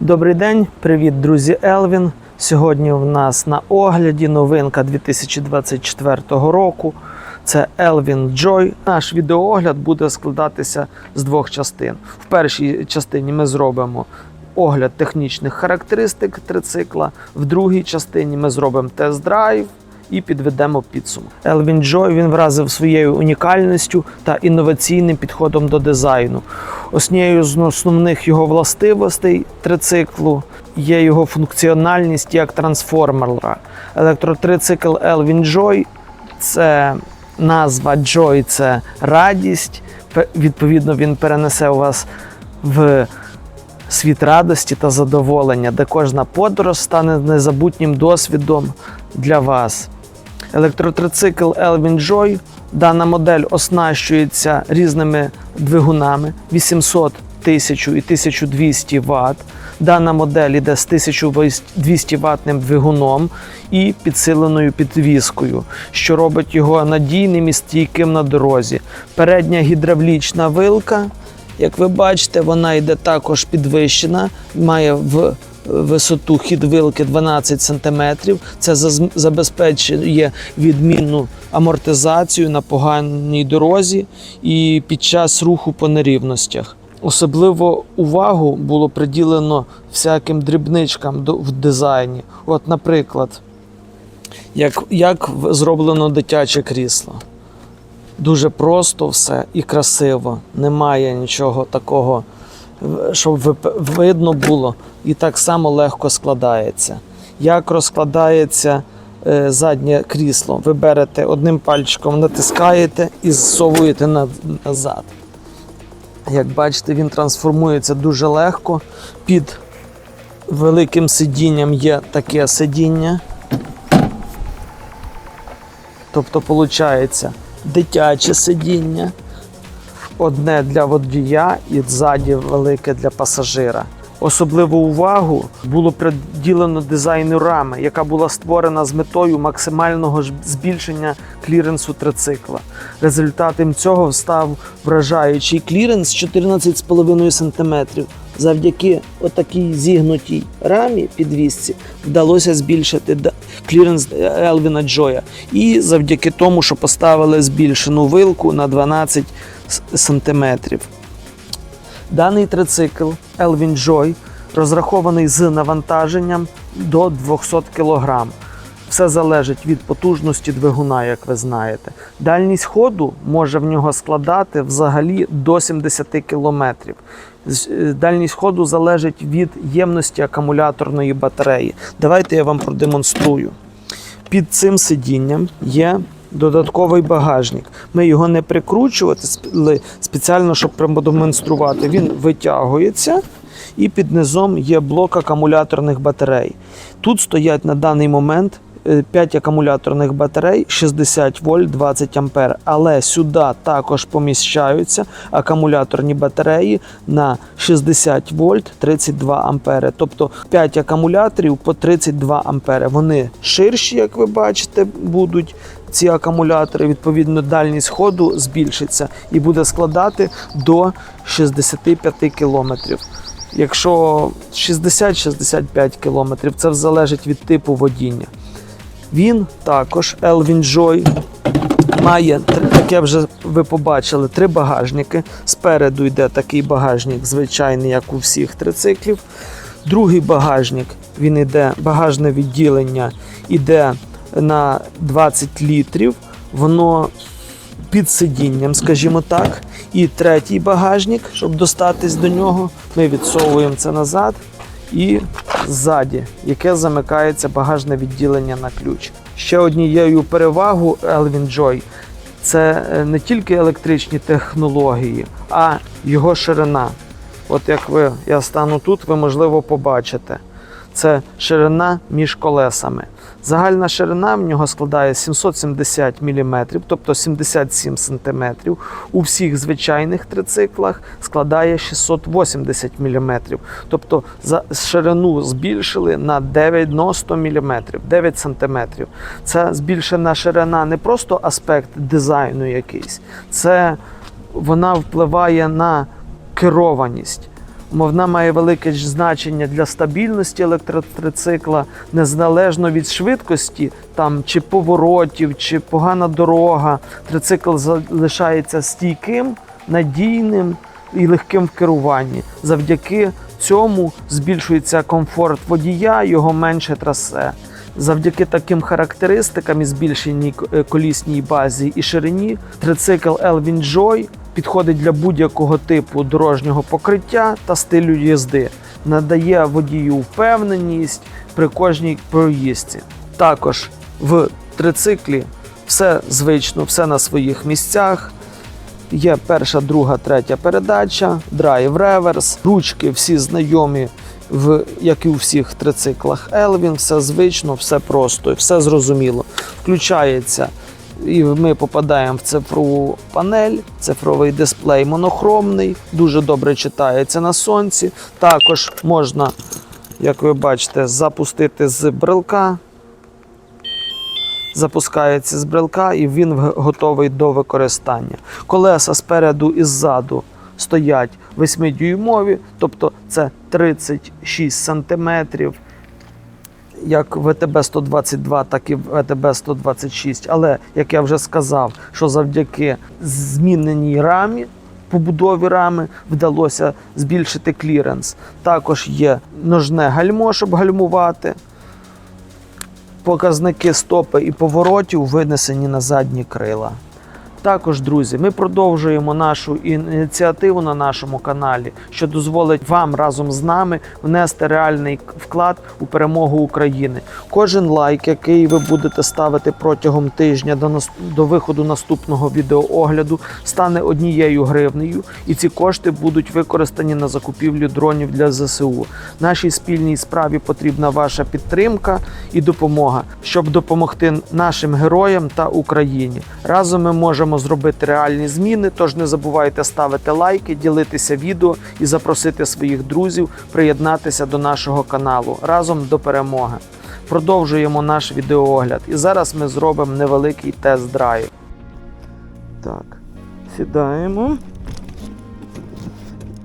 Добрий день, привіт, друзі Елвін. Сьогодні в нас на огляді новинка 2024 року. Це Elvin Joy. Наш відеоогляд буде складатися з двох частин. В першій частині ми зробимо огляд технічних характеристик трицикла. В другій частині ми зробимо тест-драйв і підведемо підсумок. Elvin Joy він вразив своєю унікальністю та інноваційним підходом до дизайну. Однією з основних його властивостей трициклу є його функціональність як трансформера. Електротрицикл Elvin Joy це назва Joy це радість. Відповідно, він перенесе вас в світ радості та задоволення, де кожна подорож стане незабутнім досвідом для вас. Електротрицикл Elvin Joy. Дана модель оснащується різними двигунами 800, 1000 і 1200 Вт. Дана модель йде з 1200 ватним двигуном і підсиленою підвіскою, що робить його надійним і стійким на дорозі. Передня гідравлічна вилка, як ви бачите, вона йде також підвищена, має в висоту хід вилки 12 см. Це забезпечує відмінну амортизацію на поганій дорозі і під час руху по нерівностях. Особливо увагу було приділено всяким дрібничкам в дизайні. От, наприклад, як, як зроблено дитяче крісло. Дуже просто все і красиво. Немає нічого такого, щоб видно було, і так само легко складається. Як розкладається е, заднє крісло? Ви берете одним пальчиком, натискаєте і зсовуєте назад. Як бачите, він трансформується дуже легко. Під великим сидінням є таке сидіння. Тобто, виходить, дитяче сидіння, одне для водія і ззаді велике для пасажира. Особливу увагу було приділено дизайну рами, яка була створена з метою максимального збільшення кліренсу трицикла. Результатом цього став вражаючий кліренс 14,5 см. Завдяки отакій зігнутій рамі підвісці вдалося збільшити кліренс Елвіна Джоя. І завдяки тому, що поставили збільшену вилку на 12 с- сантиметрів. Даний трицикл Elvin Joy розрахований з навантаженням до 200 кг. Все залежить від потужності двигуна, як ви знаєте. Дальність ходу може в нього складати взагалі до 70 км. Дальність ходу залежить від ємності акумуляторної батареї. Давайте я вам продемонструю. Під цим сидінням є додатковий багажник. Ми його не прикручувати сп- спеціально, щоб продемонструвати. Він витягується і під низом є блок акумуляторних батарей. Тут стоять на даний момент 5 акумуляторних батарей 60 вольт 20 ампер. Але сюди також поміщаються акумуляторні батареї на 60 вольт 32 ампери. Тобто 5 акумуляторів по 32 ампери. Вони ширші, як ви бачите, будуть. Ці акумулятори, відповідно, дальність ходу збільшиться і буде складати до 65 кілометрів. Якщо 60-65 кілометрів, це залежить від типу водіння. Він також Elvin Joy має таке вже ви побачили три багажники. Спереду йде такий багажник, звичайний, як у всіх трициклів. Другий багажник він йде, багажне відділення іде на 20 літрів. Воно під сидінням, скажімо так. І третій багажник, щоб достатись до нього, ми відсовуємо це назад і ззаді, яке замикається багажне відділення на ключ. Ще однією перевагою Elvin Joy це е, не тільки електричні технології, а його ширина. От як ви, я стану тут, ви можливо побачите. Це ширина між колесами. Загальна ширина в нього складає 770 мм, тобто 77 см. У всіх звичайних трициклах складає 680 мм. Тобто за ширину збільшили на 90 мм, 9 см. Це збільшена ширина не просто аспект дизайну якийсь, це вона впливає на керованість. Вона має велике значення для стабільності електротрицикла, незалежно від швидкості, там чи поворотів, чи погана дорога. Трицикл залишається стійким, надійним і легким в керуванні. Завдяки цьому збільшується комфорт водія, його менше трасе. Завдяки таким характеристикам і збільшеній е, колісній базі і ширині, трицикл Elvin Joy підходить для будь-якого типу дорожнього покриття та стилю їзди, надає водію впевненість при кожній проїздці. Також в трициклі все звично, все на своїх місцях. Є перша, друга, третя передача, драйв реверс, ручки всі знайомі, в, як і у всіх трициклах Elvin, все звично, все просто, все зрозуміло. Включається, і ми попадаємо в цифрову панель, цифровий дисплей монохромний, дуже добре читається на сонці. Також можна, як ви бачите, запустити з брелка. Запускається з брелка і він готовий до використання. Колеса спереду і ззаду стоять 8-дюймові, тобто це 36 сантиметрів. Як ВТБ 122, так і ВТБ 126. Але як я вже сказав, що завдяки зміненій рамі, побудові рами вдалося збільшити кліренс. Також є ножне гальмо, щоб гальмувати показники стопи і поворотів винесені на задні крила. Також, друзі, ми продовжуємо нашу ініціативу на нашому каналі, що дозволить вам разом з нами внести реальний вклад у перемогу України. Кожен лайк, який ви будете ставити протягом тижня до, нас- до виходу наступного відеоогляду, стане однією гривнею, і ці кошти будуть використані на закупівлю дронів для ЗСУ. Нашій спільній справі потрібна ваша підтримка і допомога, щоб допомогти нашим героям та Україні. Разом ми можемо зробити реальні зміни. Тож не забувайте ставити лайки, ділитися відео і запросити своїх друзів приєднатися до нашого каналу разом до перемоги. Продовжуємо наш відеоогляд. І зараз ми зробимо невеликий тест-драйв. Так, сідаємо.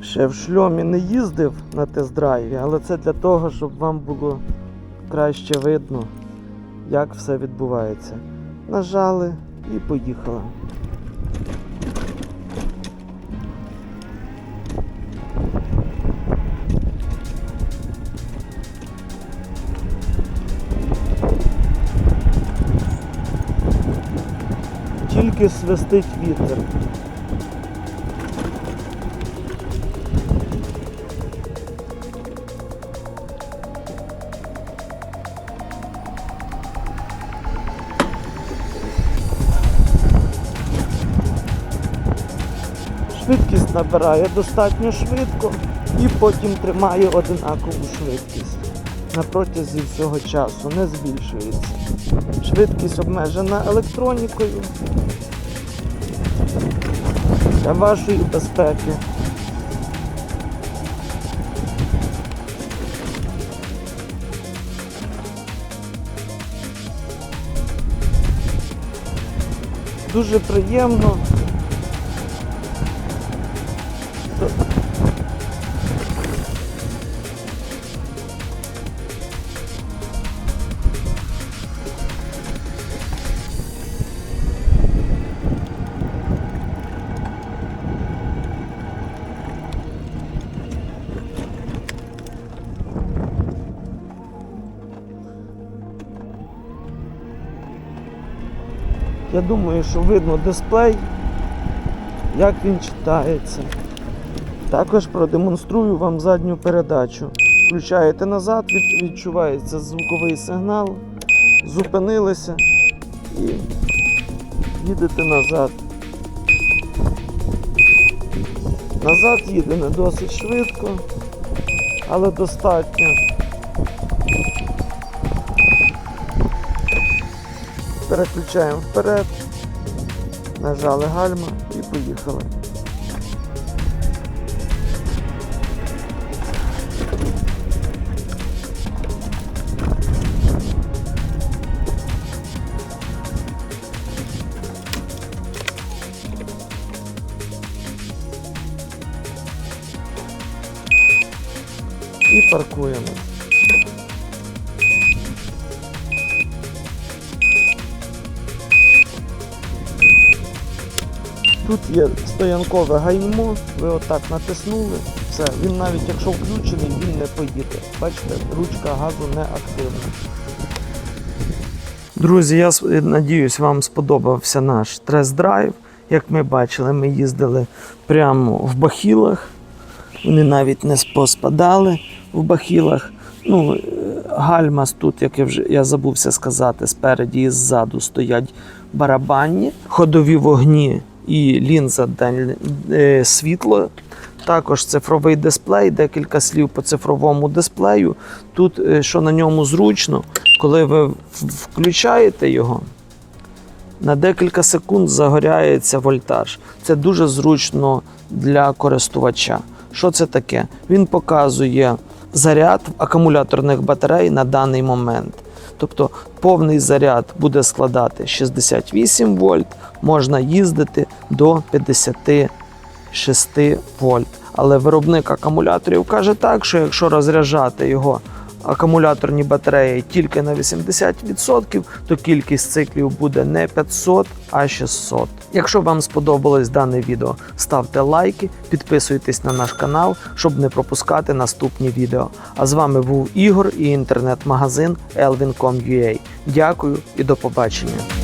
Ще в шльомі не їздив на тест-драйві, але це для того, щоб вам було краще видно, як все відбувається. Нажали і поїхали. Тільки свистить вітер. Швидкість набирає достатньо швидко і потім тримає одинакову швидкість на протязі всього часу, не збільшується. Швидкість обмежена електронікою для вашої безпеки. Дуже приємно. Я думаю, що видно дисплей, як він читається. Також продемонструю вам задню передачу. Включаєте назад, від- відчувається звуковий сигнал, зупинилися і їдете назад. Назад їде не досить швидко, але достатньо. Переключаємо вперед, нажали гальма і поїхали. і паркуємо. Тут є стоянкове гальмо, ви отак натиснули, все, він навіть якщо включений, він не поїде. Бачите, ручка газу не активна. Друзі, я с- надіюсь, вам сподобався наш тест-драйв. Як ми бачили, ми їздили прямо в бахілах. Вони навіть не поспадали в бахілах. Ну, е, гальмас тут, як я вже я забувся сказати, спереді і ззаду стоять барабанні, ходові вогні і лінза е, світло. Також цифровий дисплей, декілька слів по цифровому дисплею. Тут, е, що на ньому зручно, коли ви включаєте його, на декілька секунд загоряється вольтаж. Це дуже зручно для користувача. Що це таке? Він показує заряд акумуляторних батарей на даний момент. Тобто повний заряд буде складати 68 вольт, можна їздити до 56 вольт. Але виробник акумуляторів каже так, що якщо розряджати його акумуляторні батареї тільки на 80%, то кількість циклів буде не 500, а 600. Якщо вам сподобалось дане відео, ставте лайки, підписуйтесь на наш канал, щоб не пропускати наступні відео. А з вами був Ігор і інтернет-магазин Elvin.com.ua. Дякую і до побачення.